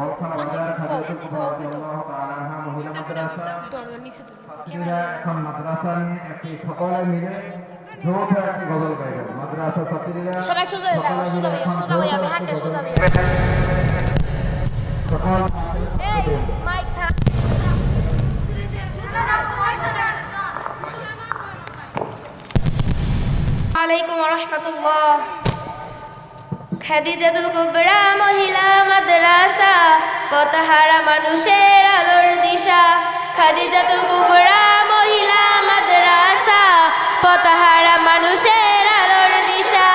বলখানা বাজার খাদিজাতুল কুবরা রাদিয়াল্লাহু তাআলা আনহা মহিলা মাদ্রাসা। দরজার নিচে ধরে ছাত্রীরা এখন মাদ্রাসা নিয়ে একটি সকলে মিলে যৌথ একটি গজল গাইবেন মাদ্রাসা ছাত্রীরা সবাই সোজা হয়ে সোজা হয়ে, সোজা হয়ে, আমি একটি সোজা হয়ে। গাইবেন। এই মাইক ছাড়া আলাইকুম রহমতুল্লাহ। খাদিজাতুল কুবরা, মহিলা মাদ্রাসা, পতাহারা মানুষের আলোর দিশা। খাদিজাতুল কুবরা, মহিলা মাদ্রাসা, পতাহারা মানুষের আলোর দিশা।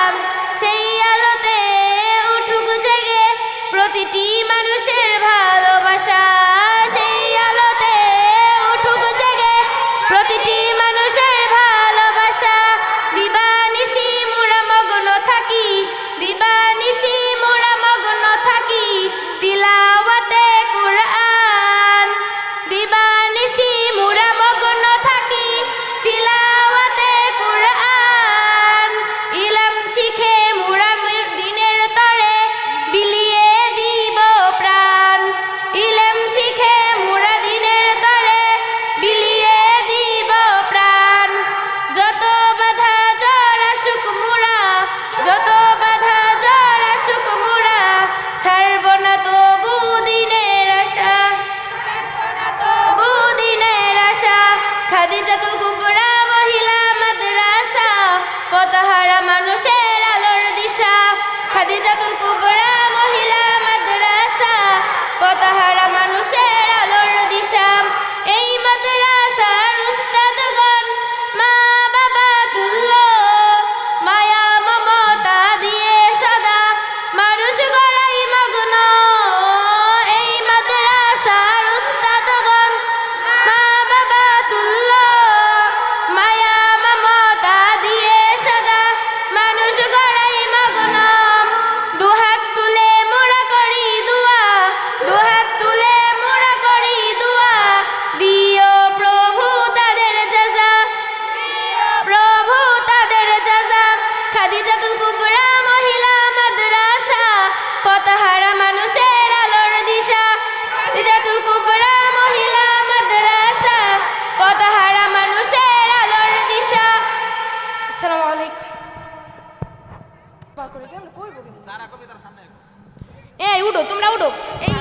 সেই আলোতে উঠুক জেগে প্রতিটি মানুষের ভালোবাসা। মানুষের আলোর দিশা। খাদিজাতুল কুবরা এই উঠো তোমরা উঠো এই